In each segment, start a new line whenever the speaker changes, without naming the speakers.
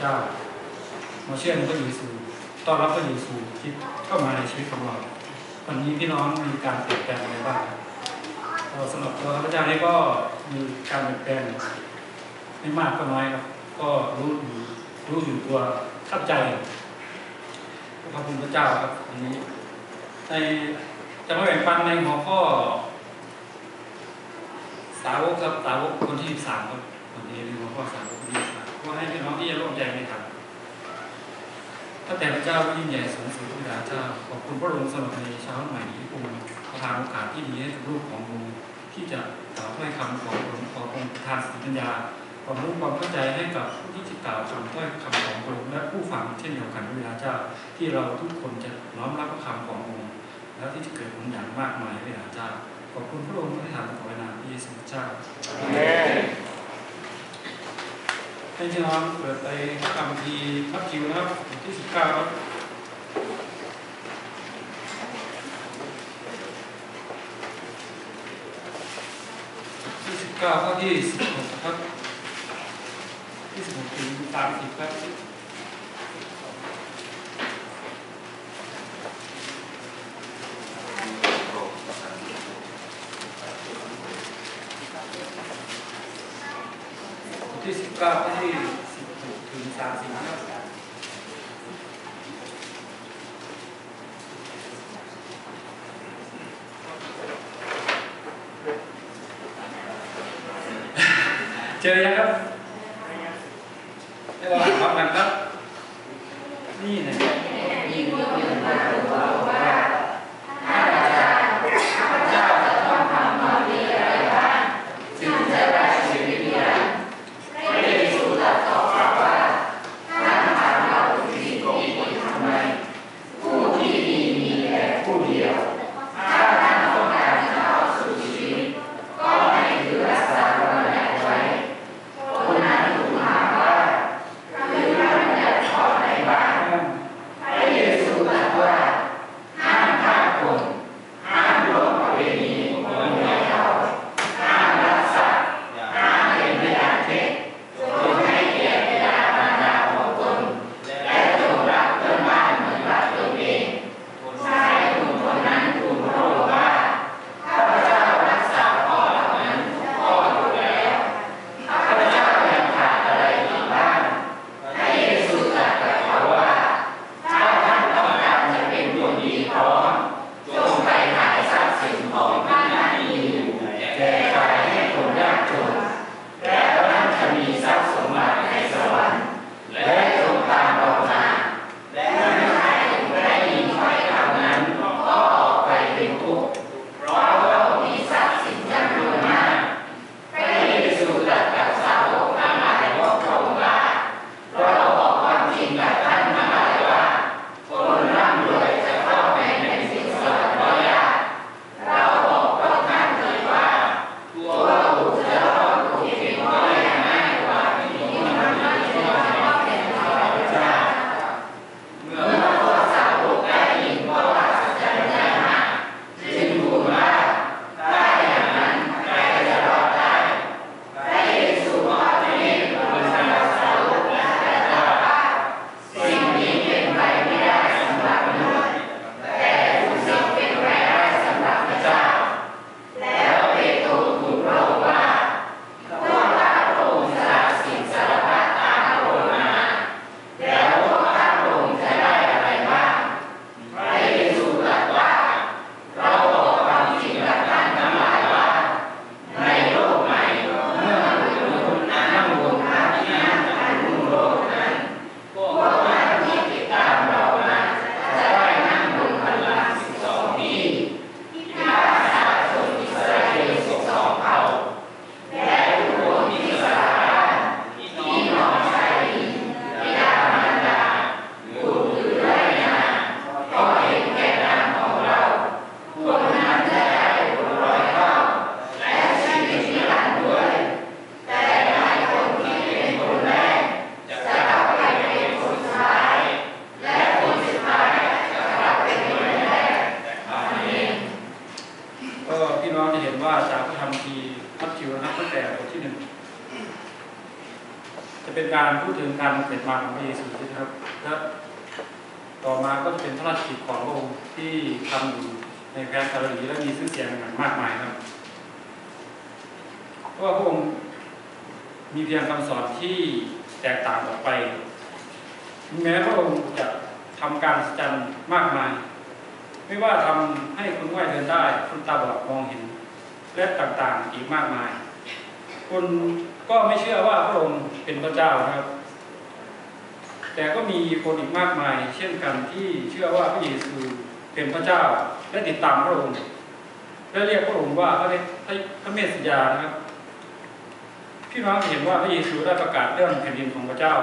เจ้ามาเชื่อในพระเยซูต้อนรับพระเยซูที่เข้ามาในชีวิตของเราวันนี้พี่น้องมีการเปลี่ยนแปลงอะไรบ้างก็สำหรับตัวข้าพเจ้านี่ก็มีการเปลี่ยนแปลงไม่มากก็น้อยครับ ก็รู้อยู่รู้อยู่ตัวเข้าใจขอบคุณพระเจ้าครับอันนี้ ในจะมาแบ่งปันในหัวข้อสาวกครับสาวกคนที่สามครับวันนี้ในหัวข้อสาวกคนที่สาม ให้พี่น้องที่จะร่วมใจในธรรมถ้าแต่พระเจ้ายิ่งใหญ่สูงสุดทุกดาเจ้าขอบคุณพระองค์สำหรับในเช้าใหม่นี้องค์ประทานโอกาสที่ดีให้กับลูกขององค์ที่จะกล่าวถ้อยคำขององค์ขอองค์ประทานสติปัญญาความรู้ความเข้าใจให้กับผู้ที่จะกล่าวคำถ้อยคำขององค์และผู้ฟังเช่นเดียวกันพระดาเจ้าที่เราทุกคนจะน้อมรับคำขององค์แล้วที่จะเกิดผลอย่างมากมายพระดาเจ้าขอบคุณพระองค์ที่ทำขอในนามพระเยซูเจ้า ให้พี่น้องเปิดไปคำพีร์มัทธิวนะครับบทที่สิบเก้าครับที่สิบเก้าข้อที่สิบหกครับที่สิบหกถึงสามสิบครับ บทที่ สิบเก้าข้อที่สิบหกถึงสามสิบห้าเจ
อยังครับ มากมาย ไม่ว่าทำให้คนว่ายเดินได้ คนตาบอดมองเห็น และต่างๆอีกมากมาย คนก็ไม่เชื่อว่าพระองค์เป็นพระเจ้านะครับ แต่ก็มีคนอีกมากมาย เช่นกันที่เชื่อว่าพระเยซูเป็นพระเจ้า และติดตามพระองค์และเรียกพระองค์ว่าพระพระเมสสยานะครับพี่น้องเห็นว่าพระเยซูได้ประกาศเรื่องแผ่นดินของพระเจ้า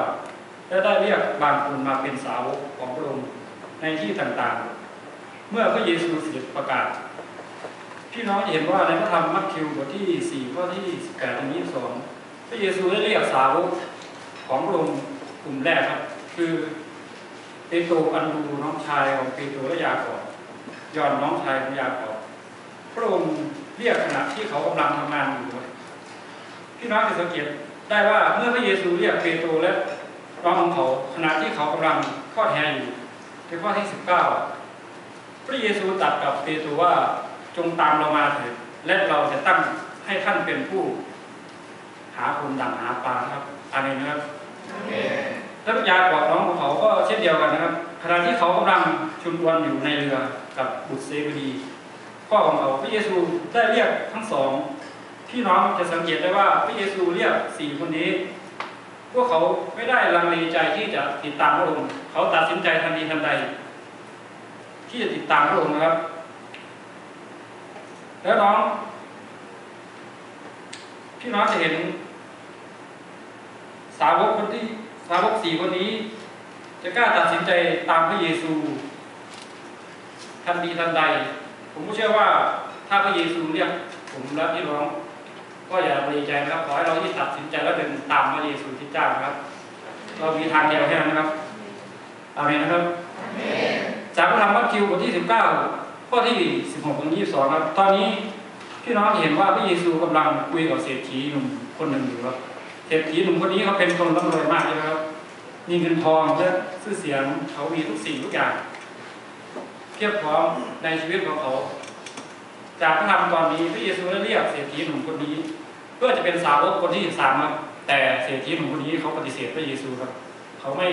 และได้เรียกบางคนมาเป็นสาวกของพระองค์ ในที่ต่างๆ เมื่อพระเยซูเสด็จประกาศ พี่น้องจะเห็นว่าในพระธรรมมัทธิวบทที่ 4 ข้อที่ 18ถึง22 พระเยซูได้เรียกสาวกของพระองค์กลุ่มแรกครับ คือเปโตรอันดูน้องชายของเปโตรและยาโอบยอนน้องชายของยาโอบพระองค์เรียกขณะที่เขากำลังทำงานอยู่พี่น้องจะสังเกตได้ว่าเมื่อพระเยซูเรียกเปโตรและน้องของเขาขณะที่เขากำลังทอดแหอยู่ ในข้อที่ 19พระเยซูตรัสกับเปโตรว่าจงตามเรามาเถิดและเราจะตั้งให้ท่านเป็นผู้ หาคนดังหาปลาครับอาเมนนะครับแล้วยากอดน้องของเขาก็เช่นเดียวกันนะครับขณะที่เขากำลังชุนวนอยู่ในเรือกับบุตรเซบดีพ่อของเขาพระเยซูได้เรียกทั้งสองพี่น้องจะสังเกตได้ว่าพระเยซูเรียกสี่คนนี้ พวกเขาไม่ได้ลังเลใจที่จะติดตามพระองค์ เขาตัดสินใจทันทีทันใด ที่จะติดตามพระองค์นะครับ แล้วน้องพี่น้องจะเห็น สาวกคนที่สาวกสี่คนนี้ จะกล้าตัดสินใจตามพระเยซู ทันทีทันใด ผมก็เชื่อว่าถ้าพระเยซูเรียกผมและพี่น้อง ก็อย่าดีใจนะครับ ขอให้เราที่ตัดสินใจแล้วเดินตามพระเยซูที่เจ้านะครับเรามีทางเดียวแค่นั้นนะครับอาเมนนะครับจากพระธรรมมัทธิวบทที่ 19 ข้อที่ 16ถึง22 ครับ ตอนนี้พี่น้องเห็นว่าพระเยซูกำลังคุยกับเศรษฐีหนุ่มคนหนึ่งอยู่ครับเศรษฐีหนุ่มคนนี้เขาเป็นคนร่ำรวยมากใช่ไหมครับ มีเงินทองและชื่อเสียงเขามีทุกสิ่งทุกอย่างเพียบพร้อมในชีวิตของเขา จากพระธรรมตอนนี้พระเยซูได้เรียกเศรษฐีหนุ่มคนนี้ เพื่อจะเป็นสาวกคนที่13ครับแต่เศรษฐีหนุ่มคนนี้เขาปฏิเสธพระเยซูครับ เขาไม่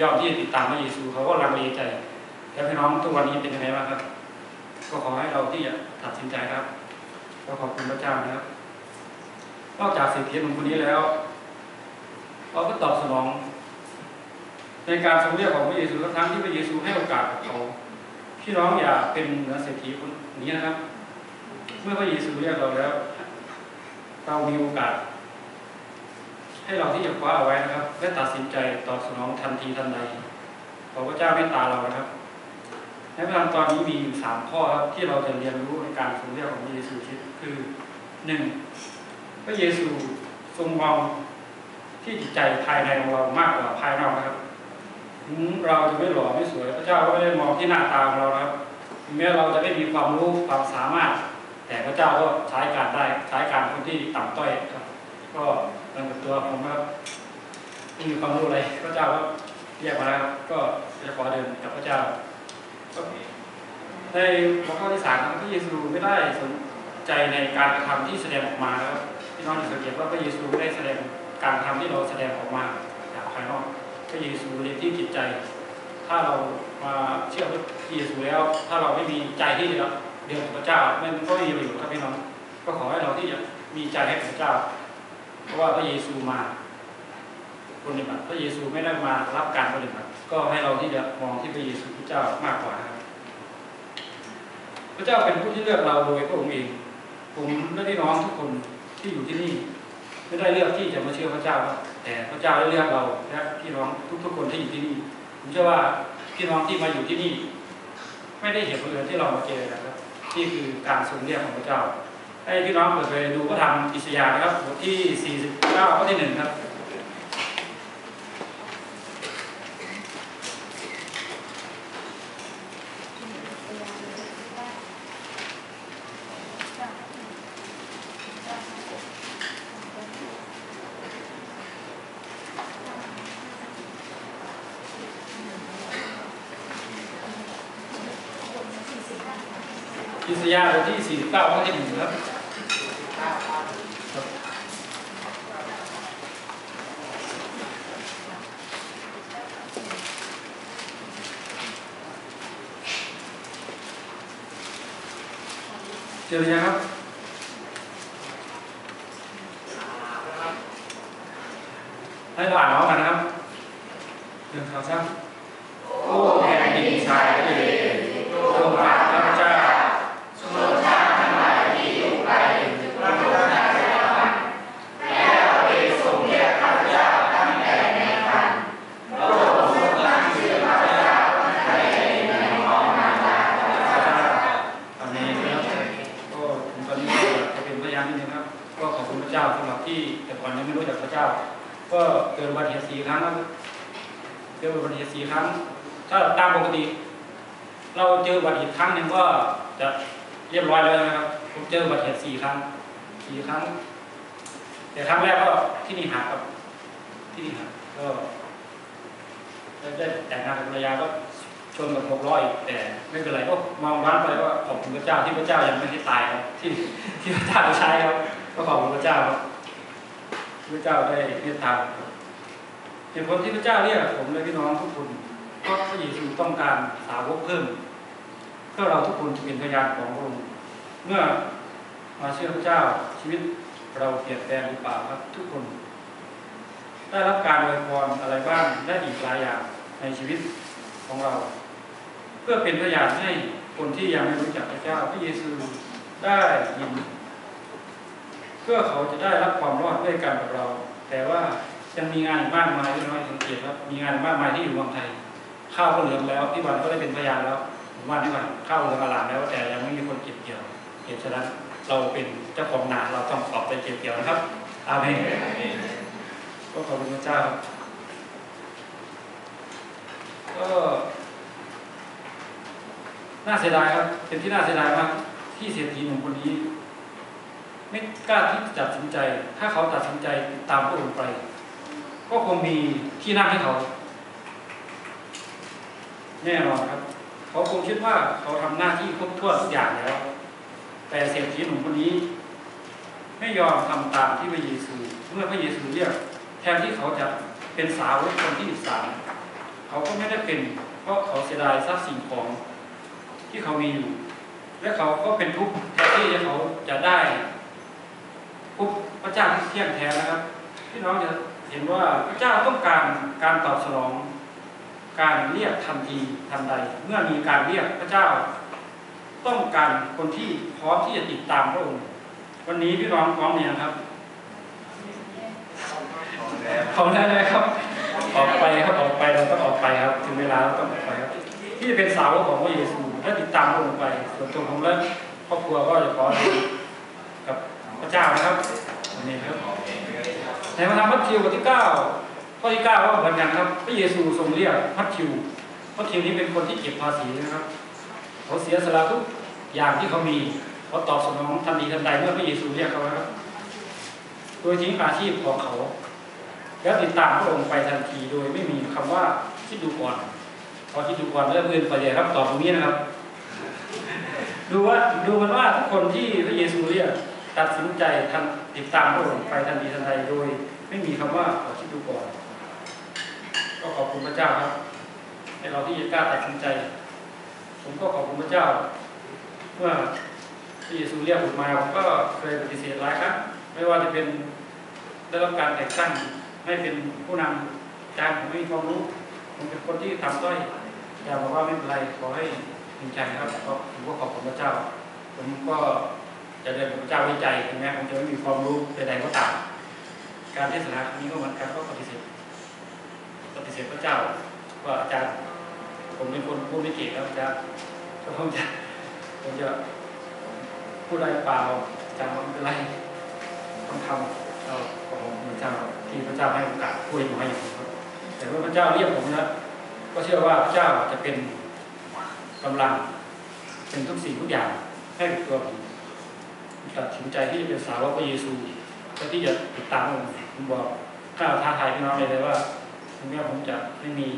ยอมที่จะติดตามพระเยซู เขาก็ลังเลใจแล้วพี่น้องทุกวันนี้เป็นยังไงบ้างครับ ก็ขอให้เราที่จะตัดสินใจครับก็ขอบคุณพระเจ้านะครับนอกจากสิทธิของคนนี้แล้วเราก็ตอบสนอง ในการทรงเรียกของพระเยซูทั้งที่พระเยซูให้โอกาสเขา พี่น้องอย่าเป็นเหนือเศรษฐีคนนี้นะครับ เมื่อพระเยซูเรียกเราแล้ว เรามีโอกาส ให้เราที่จะคว้าเอาไว้นะครับ และตัดสินใจตอบสนองทันทีทันใดขอพระเจ้าเมตตาเรานะครับในพระธรรมตอนนี้มีอยู่สามข้อครับที่เราจะเรียนรู้ในการทรงเรียกของพระเยซูคริสต์คือหนึ่งพระเยซูทรงมองที่จิตใจภายในของเรามากกว่าภายนอกนะครับ ถึงเราจะไม่หล่อไม่สวย พระเจ้าก็ไม่ได้มองที่หน้าตาของเรานะครับแม้เราจะไม่มีความรู้ความสามารถ แต่พระเจ้าก็ใช้การได้ใช้การคนที่ต่ำต้อยครับ ก็ตั้งต่ตัวผมครับไม่มีความรู้อะไรพระเจ้าก็เรียกมาแล้วครับก็จะขอเดินกับพระเจ้าในหัวข้อที่สามครับพระเยซูไม่ได้สนใจในการกระทำที่แสดงออกมาแล้วพี่น้องจะสังเกตว่าพระเยซูไม่ได้แสดงการทำที่เราแสดงออกมา พระเยซูเรียนที่จิตใจ ถ้าเรามาเชื่อพระเยซูแล้ว ถ้าเราไม่มีใจที่จะเดินกับพระเจ้ามันก็ไม่มีประโยชน์ครับพี่น้องก็ขอให้เราที่จะมีใจให้พระเจ้า เพราะว่าพระเยซูมาปฏิบัติพระเยซูไม่ได้มารับการปฏิบัติก็ให้เราที่จะมองที่พระเยซูพระเจ้ามากกว่าครับพระเจ้าเป็นผู้ที่เลือกเราโดยพระองค์เองผมและพี่น้องทุกคนที่อยู่ที่นี่ ไม่ได้เลือกที่จะมาเชื่อพระเจ้า แต่พระเจ้าได้เลือกเราและพี่น้องทุกๆคนที่อยู่ที่นี่ผมเชื่อว่าพี่น้องที่มาอยู่ที่นี่ ไม่ได้เห็นคนอื่นที่เรามาเจอนะครับนี่คือการทรงเรียกของพระเจ้า ให้พี่น้องเปิดไปดูพระธรรมอิสยาห์นะครับบทที่ 49ข้อที่1ครับ
ข
อิสยาห์บทที่ 49ข้อที่หนึ่งครับครับเจอยังครับให้เราอ่านพร้อมกันนะครับเรื่องข่าวซ้ำโอ้แผ่นดินชายทะเลจงมาข้าพเจ้าอาเมนนะครับก็ถึงตอนนี้ก็ จะยานนิดนึงครับ ก็ขอบคุณพระเจ้าสำหรับที่แต่ก่อนยังไม่รู้จักพระเจ้า ก็เกิดอุบัติเหตุสี่ครั้งเกิดอุบัติเหตุสี่ครั้ง ถ้าตามปกติ เราเจออุบัติเหตุครั้งหนึ่งก็จะเรียบร้อยแล้วนะครับผมเจออุบัติเหตุสี่ครั้งสี่ครั้ง แต่ครั้งแรกก็ที่นี่หักครับ ที่นี่หักก็ได้แต่งงานกับภรรยาก็ ชนกับหกร้อยแต่ไม่เป็นไรก็มองร้านไปก็ขอบคุณพระเจ้าที่พระเจ้ายังไม่ได้ตายครับที่ที่พระเจ้าใช้ครับก็ขอบคุณพระเจ้าครับพระเจ้าได้เมตตาเหตุผลที่พระเจ้าเรียกผมและพี่น้องทุกคนเพราะพระเยซูต้องการสาวกเพิ่มเพื่อเราทุกคนจะเป็นพยานของพระองค์เมื่อมาเชื่อพระเจ้าชีวิตเราเปลี่ยนแปลงหรือเปล่าครับทุกคน ได้รับการอวยพรอะไรบ้างได้อีกหลายอย่างในชีวิตของเรา เพื่อเป็นพยานให้คนที่ยังไม่รู้จักพระเจ้าพระเยซูได้ยิน เพื่อเขาจะได้รับความรอดด้วยกันกับเรา แต่ว่ายังมีงานอีกมากมายที่น้อยสังเกตครับมีงานมากมายที่อยู่เมืองไทย ข้าวก็เหลืองแล้วพี่วันก็ได้เป็นพยานแล้วผมว่าพี่วันข้าวเหลืองอลามแล้วแต่ยังไม่มีคนเก็บเกี่ยวเก็บฉะนั้นเราเป็นเจ้าของนาเราต้องออกไปเก็บเกี่ยวนะครับอาเมนก็ขอบคุณพระเจ้าครับก็ น่าเสียดายครับเป็นที่น่าเสียดายมากที่เศรษฐีหนุ่มคนนี้ ไม่กล้าที่จะตัดสินใจ ถ้าเขาตัดสินใจตามพระองค์ไป ก็คงมีที่นั่งให้เขา แน่นอนครับ เขาคงคิดว่าเขาทำหน้าที่ครบถ้วนทุกอย่างแล้ว แต่เศรษฐีหนุ่มคนนี้ ไม่ยอมทำตามที่พระเยซูเมื่อพระเยซูเรียกแทนที่เขาจะเป็นสาวกคนที่สามเขาก็ไม่ได้เป็น เพราะเขาเสียดายทรัพย์สินของ ที่เขามีอยู่ และเขาก็เป็นทุกข์แทนที่เขาจะได้พบพระเจ้าที่เที่ยงแท้นะครับพี่น้องจะเห็นว่าพระเจ้าต้องการการตอบสนอง การเรียกทันทีทันใด เมื่อมีการเรียกพระเจ้า ต้องการคนที่พร้อมที่จะติดตามพระองค์วันนี้พี่น้องพร้อมเนี่ยงครับพร้อมได้เลยครับออกไปครับออกไปเราต้องออกไปครับ ถึงเวลาเราต้องออกไปครับ ที่จะเป็นสาวกของพระเยซูและติดตามพระองค์ไป ส่วนตัวผมและครอบครัวก็จะขอกับพระเจ้านะครับอันนี้ครับในพระธรรมมัทธิวบทที่เก้าข้อที่เก้าก็เหมือนกันครับ พระเยซูทรงเรียกมัทธิวมัทธิวนี้เป็นคนที่เก็บภาษีนะครับเขาเสียสละทุกอย่างที่เขามีเขาตอบสนองทันทีทันใดเมื่อพระเยซูเรียกเขาครับโดยทิ้งอาชีพของเขา แล้วติดตามพระองค์ไปทันทีโดยไม่มีคำว่าคิดดูก่อน พอคิดดูก่อนเริ่มเอื่นไปเลยครับตอบตรงนี้นะครับ ดูว่าดูมันว่าทุกคนที่พระเยซูเรียกตัดสินใจทันติดตามพระองค์ไปทันทีทันใดโดย ไม่มีคำว่าขอคิดดูก่อนก็ขอบคุณพระเจ้าครับให้เราที่จะกล้าตัดสินใจ ผมก็ขอบคุณพระเจ้าเมื่อพระเยซูเรียกผมมาผมก็เคยปฏิเสธหลายครั้งไม่ว่าจะเป็นได้รับการแต่งตั้งให้เป็นผู้นำจารย์ผมไม่มีความรู้ผมเป็นคนที่ทำด้อย แต่บอกว่าไม่เป็นไรขอให้ถึงใจครับก็ผมก็ขอบคุณพระเจ้า ผมก็จะเดินกับพระเจ้าไว้ใจถึงแม้ผมจะไม่มีความรู้ใดๆก็ตาม การเทศนาครั้งนี้ก็เหมือนกันก็ปฏิเสธปฏิเสธพระเจ้าว่าอาจารย์ผมเป็นคนพูดไม่เก่งครับอาจารย์ก็ผมจะผมจะพูดอะไรเปล่าอาจารย์ไม่เป็นไรต้องทำเราขอบคุณพระเจ้าที่พระเจ้าให้โอกาสพูดให้ผมให้อย่างนี้แต่ว่าพระเจ้าเรียกผมนะ ก็เชื่อว่าพระเจ้าจะเป็นกำลังเป็นทุกสิ่งทุกอย่างให้กับตัวผมตัดสินใจที่จะเป็นสาวกพระเยซูและที่จะติดตามองค์ผมบอกข้าวท้าทายพี่น้องเลยเลยว่าถึงแม้ผมจะไม่มี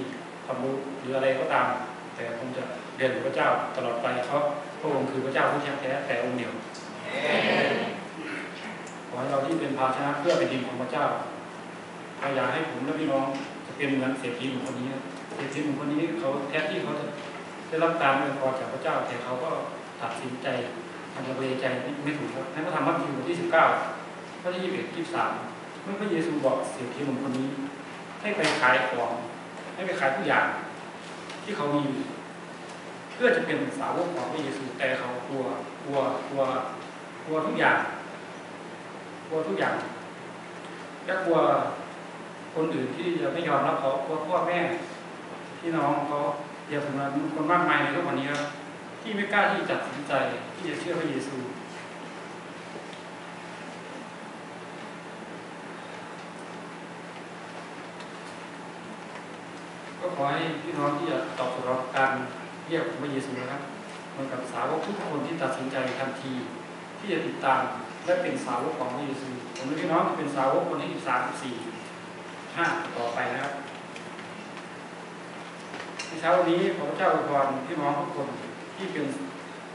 ความรู้หรืออะไรก็ตาม แต่ผมจะเรียนกับพระเจ้าตลอดไปเพราะพระองค์คือพระเจ้าผู้แท้แต่องค์เดียวขอให้เราที่เป็นภาชนะเพื่อเป็นดินของพระเจ้าถ้าอยากให้ผมและพี่น้องจะเป็นเหมือนเศรษฐีหนุ่มคนนี้ เศรษฐีหนุ่มคนนี้เขาแท้ที่เขาจะได้รับการอวยพรจากพระเจ้า แต่เขาก็ตัดสินใจทำลังเลใจไม่ถูกครับให้พระธรรมมัทธิวบทที่สิบเก้าข้อที่ยี่สิบเอ็ดยี่สิบสามเมื่อพระเยซูบอกเศรษฐีหนุ่มคนนี้ ให้ไปขายของให้ไปขายทุกอย่างที่เขามีเพื่อจะเป็นสาวกของพระเยซูแต่เขากลัวกลัวกลัวกลัวทุกอย่างกลัวทุกอย่างและกลัวคนอื่นที่จะไม่ยอมรับเขากลัวพ่อแม่ พี่น้องเขาเดียวกันคนมากมายในโลกวันนี้ที่ไม่กล้าที่จะตัดสินใจที่จะเชื่อพระเยซูก็ขอให้พี่น้องที่จะตอบสนองการเรียกของพระเยซูนะครับเหมือนกับสาวกทุกคนที่ตัดสินใจทันที ที่จะติดตามและเป็นสาวกของพระเยซูผมและพี่น้องเป็นสาวกคนที่สามสี่ห้าต่อไปนะครับ ในเช้าวันนี้ขอเจ้าอวยพรพี่น้องทุกคนที่เป็น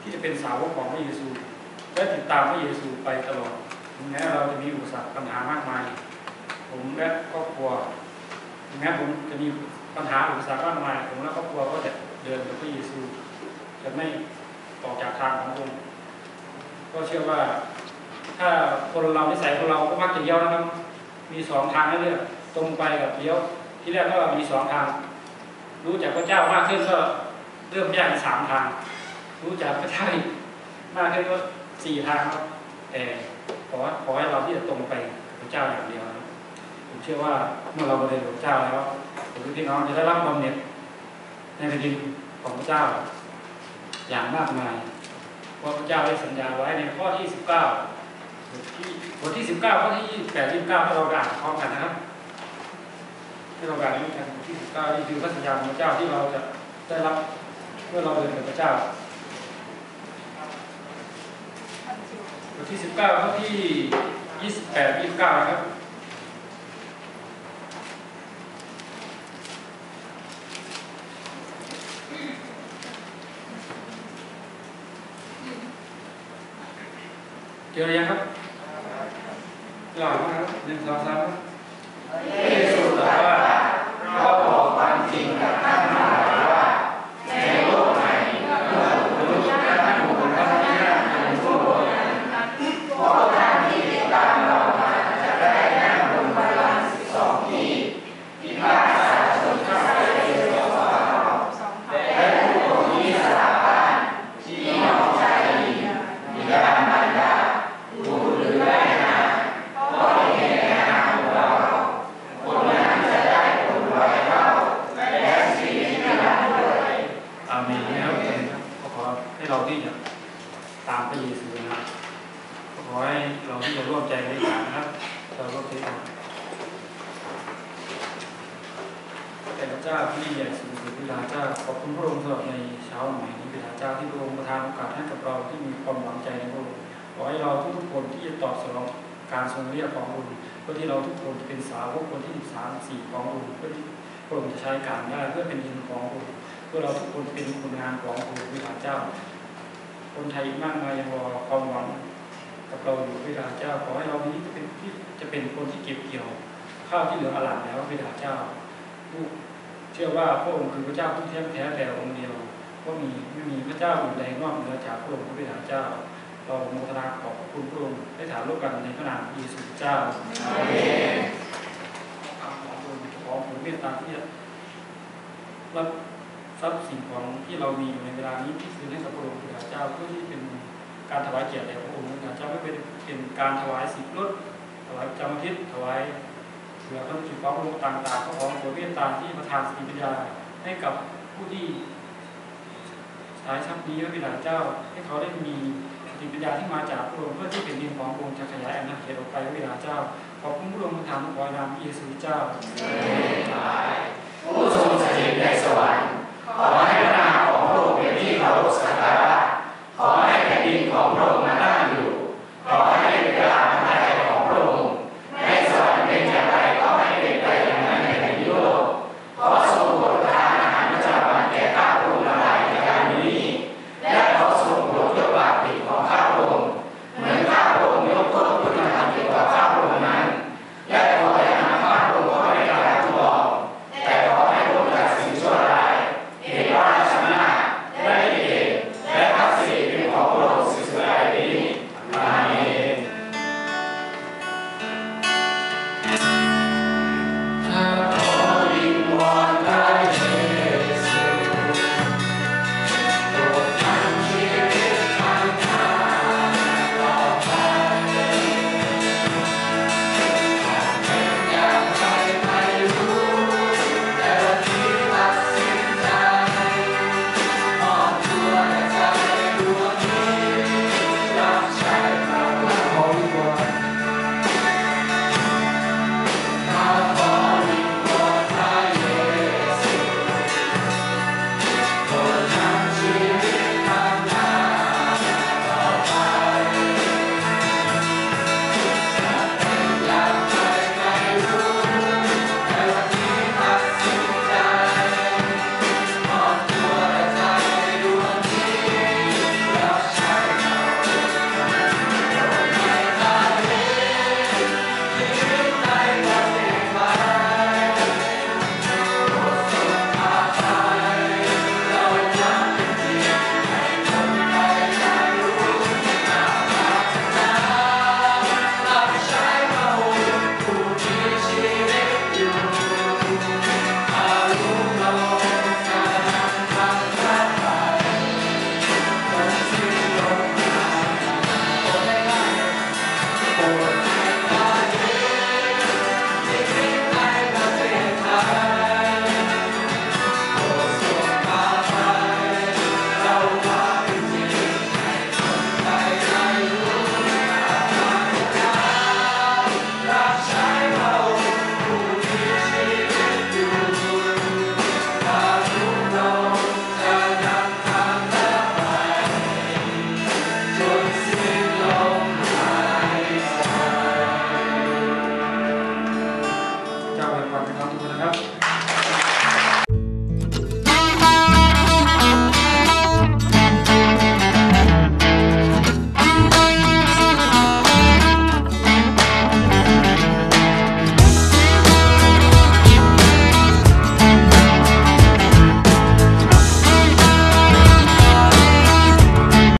ที่จะเป็นสาวกของพระเยซู และติดตามพระเยซูไปตลอดถึงแม้เราจะมีอุปสรรคปัญหามากมาย ผมและครอบครัวถึงแม้ผมจะมีปัญหาอุปสรรคมากมาย ผมและครอบครัวก็จะเดินกับพระเยซู จะไม่ออกจากทางขององก็เชื่อว่า ถ้าคนเรานิสัยของเราก็มักจะเลี้ยวนะครับ มีสองทางให้เลือกตรงไปกับเลี้ยว ที่แรกก็มีสองทาง รู้จักพระเจ้ามากขึ้นก็เริ่มแยกสามทาง รู้จักพระเจ้าอีกมากขึ้นก็สี่ทางครับแต่ขอขอให้เราที่จะตรงไปพระเจ้าอย่างเดียวผมเชื่อว่าเมื่อเราไปเรียนพระเจ้าแล้วผมพี่น้องจะได้รับบำเหน็จในแผ่นดินของพระเจ้า อย่างมากมายเพราะพระเจ้าได้สัญญาไว้ในข้อที่สิบเก้าบทที่บทที่สิบเก้าข้อที่ยี่สิบแปดยี่สิบเก้าให้เราอ่านพร้อมกันนะครับ ให้เราอ่านด้วยกันที่สิบเก้านี่คือพระสัญญาของพระเจ้าที่เราจะได้รับเมื่อเราเดินกับพระเจ้าบทที่สิบเก้าข้อที่ยี่สิบแปดยี่สิบเก้าครับเจออยังครับหล่อมากครับหนึ่งสองสามครับ
เยซูตรัสว่าเราบอกความจริงกับท่านทั้งหลายว่าในโลกใหม่เมื่อมนุษย์และท่านบุคคลทั้งนี้เป็นผู้บริสุทธิ์พวกท่านที่ติดตามเรามาจะได้นั่งบนบัลลังก์สิบสองที่พิพากษาชนชาติอิสราเอลของเราและผู้คนที่สถาบันที่น้องชายหญิงบิดามารดาบุตรหรือแม่นางเพราะในแง่นามของเรา คนนั้นจะได้ผลร้อยเท่าและชีวิตนิรันดร์ด้วย
อาเมนนะครับก็ขอให้เราที่จะตามพระเยซูนะครับก็ขอให้เราที่จะร่วมใจในการนะครับ เราร่วมใจกันแต่พระเจ้าที่ยิ่งใหญ่สูงสุดพิดาเจ้าขอบคุณพระองค์สำหรับในเช้าใหม่นี้พิดาเจ้าที่พระองค์ประทานโอกาสให้กับเราที่มีความหวังใจในพระองค์ขอให้เราทุกๆคนที่จะตอบสนองการทรงเรียกของพระองค์เพื่อที่เราทุกคนจะเป็นสาวกคนที่สามสี่ของพระองค์เพื่อที่พระองค์จะใช้การได้เพื่อเป็นดินของพระองค์ เพื่อเราทุกคนเป็นคนงานของพระองค์วิหารเจ้า คนไทย อีกมากมายยังรอความหวังกับเราอยู่วิหาเจ้า ขอให้เรานี้จะเป็นที่จะเป็นคนที่เก็บเกี่ยว ข้าวที่เหลืออลามแล้ววิหาเจ้าผู้เชื่อว่าพระองค์คือพระเจ้าผู้แท้แท้แต่องค์เดียวก็มีไม่มีพระเจ้าอื่นใดนอกเหนือจากพระองค์พระวิหาเจ้า เราโมทนาขอบคุณพระองค์ได้ถามโลกกันในพระนามเยซูเจ้า
อาเมน
คำของพระองค์ของผมเมตตาที่จะรับทรัพย์สินของที่เรามีอยู่ในเวลานี้ที่ซื้อให้กับพระองค์พระเจ้าเพื่อที่เป็น การถวายเกียรติแด่พระองค์พระเจ้าไม่เป็นเป็นการถวายสิบรถถวายจำทิศถวายเสือพระจุของพระองค์ต่างๆพระของโปรเมตตาที่ประทานสติปัญญาให้กับผู้ที่สายทรัพย์นี้พระบิดาเจ้า ให้เขาได้มีสติปัญญาที่มาจากพระองค์เพื่อที่เป็นดินของพระองค์จะขยายอาณาเขตออกไปพระบิดาเจ้าขอบคุณพระองค์ทางขอนามเยซูเจ้า
ผู้ทรงสถิตในสวรรค์ขอ